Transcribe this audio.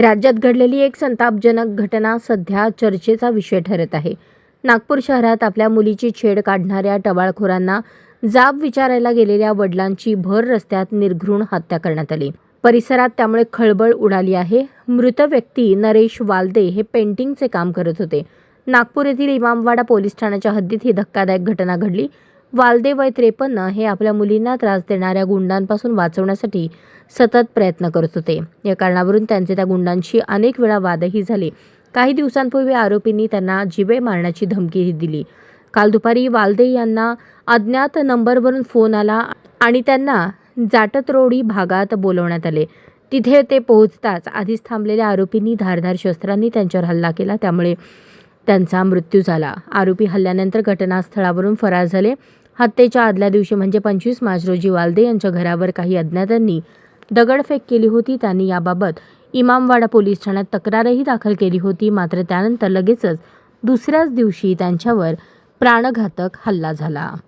राज्यात घडलेली एक संतापजनक घटना सध्या चर्चेचा विषय ठरत आहे. नागपूर शहरात आपल्या मुलीची छेड काढणाऱ्या टवाळखोरांना जाब विचारायला गेलेल्या वडिलांची भर रस्त्यात निर्घृण हत्या करण्यात आली. परिसरात त्यामुळे खळबळ उडाली आहे. मृत व्यक्ती नरेश वालदे हे पेंटिंगचे काम करत होते. नागपूर येथील इमामवाडा पोलीस ठाण्याच्या हद्दीत ही धक्कादायक घटना घडली. वालदे वय त्रेपन्न हे आपल्या मुलींना त्रास देणाऱ्या गुंडांपासून वाचवण्यासाठी सतत प्रयत्न करत होते. या कारणावरून त्यांचे त्या गुंडांशी अनेक वेळा वादही झाले. काही दिवसांपूर्वी आरोपींनी त्यांना जिवे मारण्याची धमकीही दिली. काल दुपारी वालदे यांना अज्ञात नंबरवरून फोन आला आणि त्यांना जाटतरोडी भागात बोलवण्यात आले. तिथे ते पोहोचताच आधीच थांबलेल्या आरोपींनी धारधार शस्त्रांनी त्यांच्यावर हल्ला केला. त्यामुळे त्यांचा मृत्यू झाला. आरोपी हल्ल्यानंतर घटनास्थळावरून फरार झाले. हत्येच्या आदल्या दिवशी म्हणजे पंचवीस मार्च रोजी वालदे यांच्या घरावर काही अज्ञातांनी दगडफेक केली होती. त्यांनी याबाबत इमामवाडा पोलीस ठाण्यात तक्रारही दाखल केली होती. मात्र त्यानंतर लगेचच दुसऱ्याच दिवशी त्यांच्यावर प्राणघातक हल्ला झाला.